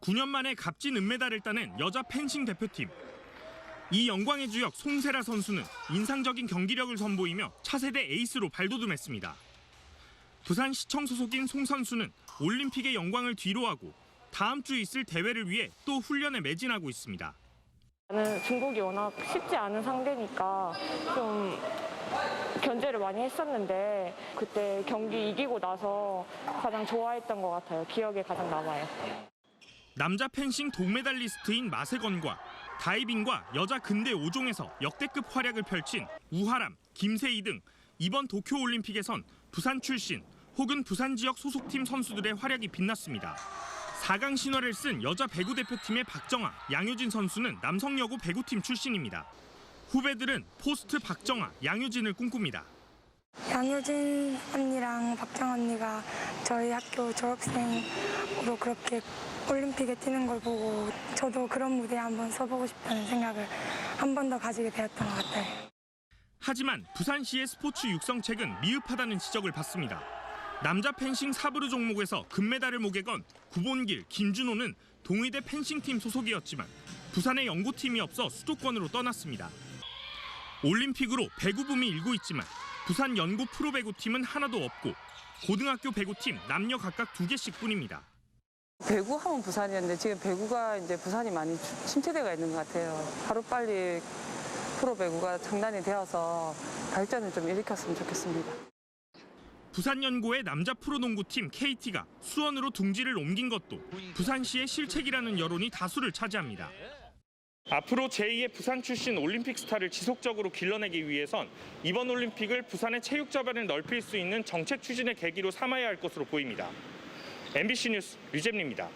9년 만에 값진 은메달을 따낸 여자 펜싱 대표팀. 이 영광의 주역 송세라 선수는 인상적인 경기력을 선보이며 차세대 에이스로 발돋움했습니다. 부산시청 소속인 송 선수는 올림픽의 영광을 뒤로하고 다음 주 있을 대회를 위해 또 훈련에 매진하고 있습니다. 나는 중국이 워낙 쉽지 않은 상대니까 좀 견제를 많이 했었는데 그때 경기 이기고 나서 가장 좋아했던 것 같아요. 기억에 가장 남아요. 남자 펜싱 동메달리스트인 마세건과 다이빙과 여자 근대 5종에서 역대급 활약을 펼친 우하람, 김세희 등 이번 도쿄올림픽에선 부산 출신 혹은 부산 지역 소속팀 선수들의 활약이 빛났습니다. 4강 신화를 쓴 여자 배구 대표팀의 박정아, 양효진 선수는 남성 여고 배구팀 출신입니다. 후배들은 포스트 박정아, 양효진을 꿈꿉니다. 양효진 언니랑 박정 언니가 저희 학교 졸업생으 로 그렇게 올림픽에 뛰는 걸 보고 저도 그런 무대에 한번 서보고 싶다는 생각을 한 번 더 가지게 되었던 것 같아요. 하지만 부산시의 스포츠 육성책은 미흡하다는 지적을 받습니다. 남자 펜싱 사브르 종목에서 금메달을 목에 건 구본길, 김준호는 동의대 펜싱팀 소속이었지만 부산에 연고팀이 없어 수도권으로 떠났습니다. 올림픽으로 배구 붐이 일고 있지만 부산 연고 프로배구팀은 하나도 없고 고등학교 배구팀 남녀 각각 두 개씩 뿐입니다. 배구 하면 부산이었는데 지금 배구가 이제 부산이 많이 추- 침체되가 있는 것 같아요. 하루빨리 프로 배구가 장난이 되어서 발전을 좀 일으켰으면 좋겠습니다. 부산 연고의 남자 프로농구팀 KT가 수원으로 둥지를 옮긴 것도 부산시의 실책이라는 여론이 다수를 차지합니다. 앞으로 제2의 부산 출신 올림픽 스타를 지속적으로 길러내기 위해선 이번 올림픽을 부산의 체육 자반을 넓힐 수 있는 정책 추진의 계기로 삼아야 할 것으로 보입니다. MBC 뉴스 류잼리입니다.